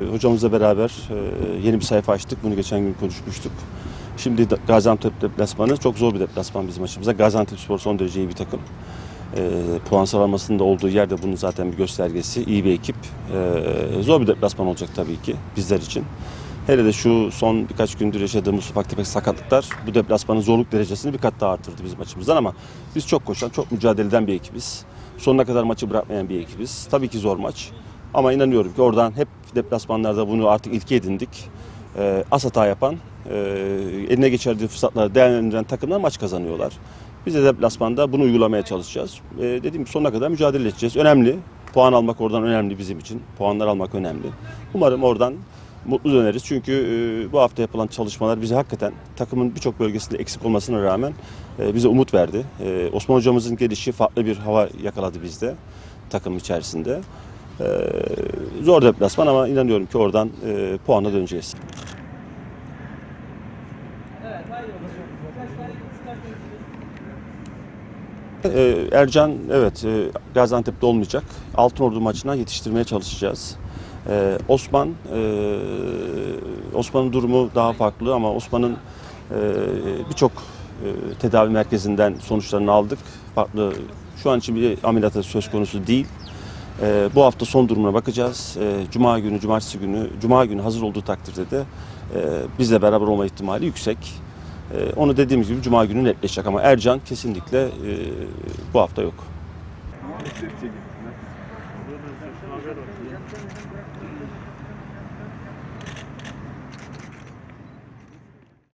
Hocamızla beraber e, yeni bir sayfa açtık. Bunu geçen gün konuşmuştuk. Şimdi Gaziantep deplasmanı çok zor bir deplasman bizim açımıza. Gaziantep Spor son derece iyi bir takım. E, puan sıralamasında olduğu yerde bunun zaten bir göstergesi. İyi bir ekip. E, zor bir deplasman olacak tabii ki bizler için. Hele de şu son birkaç gündür yaşadığımız ufak tefek sakatlıklar bu deplasmanın zorluk derecesini bir kat daha arttırdı bizim açımızdan ama biz çok koşan, çok mücadele eden bir ekibiz. Sonuna kadar maçı bırakmayan bir ekibiz. Tabii ki zor maç. Ama inanıyorum ki oradan hep deplasmanlarda bunu artık ilke edindik. Ee, az hata yapan, e, eline geçirdiği fırsatları değerlendiren takımlar maç kazanıyorlar. Biz de deplasmanda bunu uygulamaya çalışacağız. Ee, dediğim gibi sonuna kadar mücadele edeceğiz. Önemli. Puan almak oradan önemli bizim için. Puanlar almak önemli. Umarım oradan mutlu döneriz. Çünkü e, bu hafta yapılan çalışmalar bize hakikaten takımın birçok bölgesinde eksik olmasına rağmen e, bize umut verdi. E, Osman hocamızın gelişi farklı bir hava yakaladı bizde takım içerisinde. E, zor deplasman ama inanıyorum ki oradan e, puanla döneceğiz. E, Ercan evet e, Gaziantep'te olmayacak. Altınordu maçına yetiştirmeye çalışacağız. Ee, Osman, e, Osman'ın durumu daha farklı ama Osman'ın e, birçok e, tedavi merkezinden sonuçlarını aldık. Farklı, şu an için bir ameliyatı söz konusu değil. E, bu hafta son durumuna bakacağız. E, Cuma günü, cumartesi günü, Cuma günü hazır olduğu takdirde de e, bizle beraber olma ihtimali yüksek. E, onu dediğimiz gibi Cuma günü netleşecek ama Ercan kesinlikle e, bu hafta yok.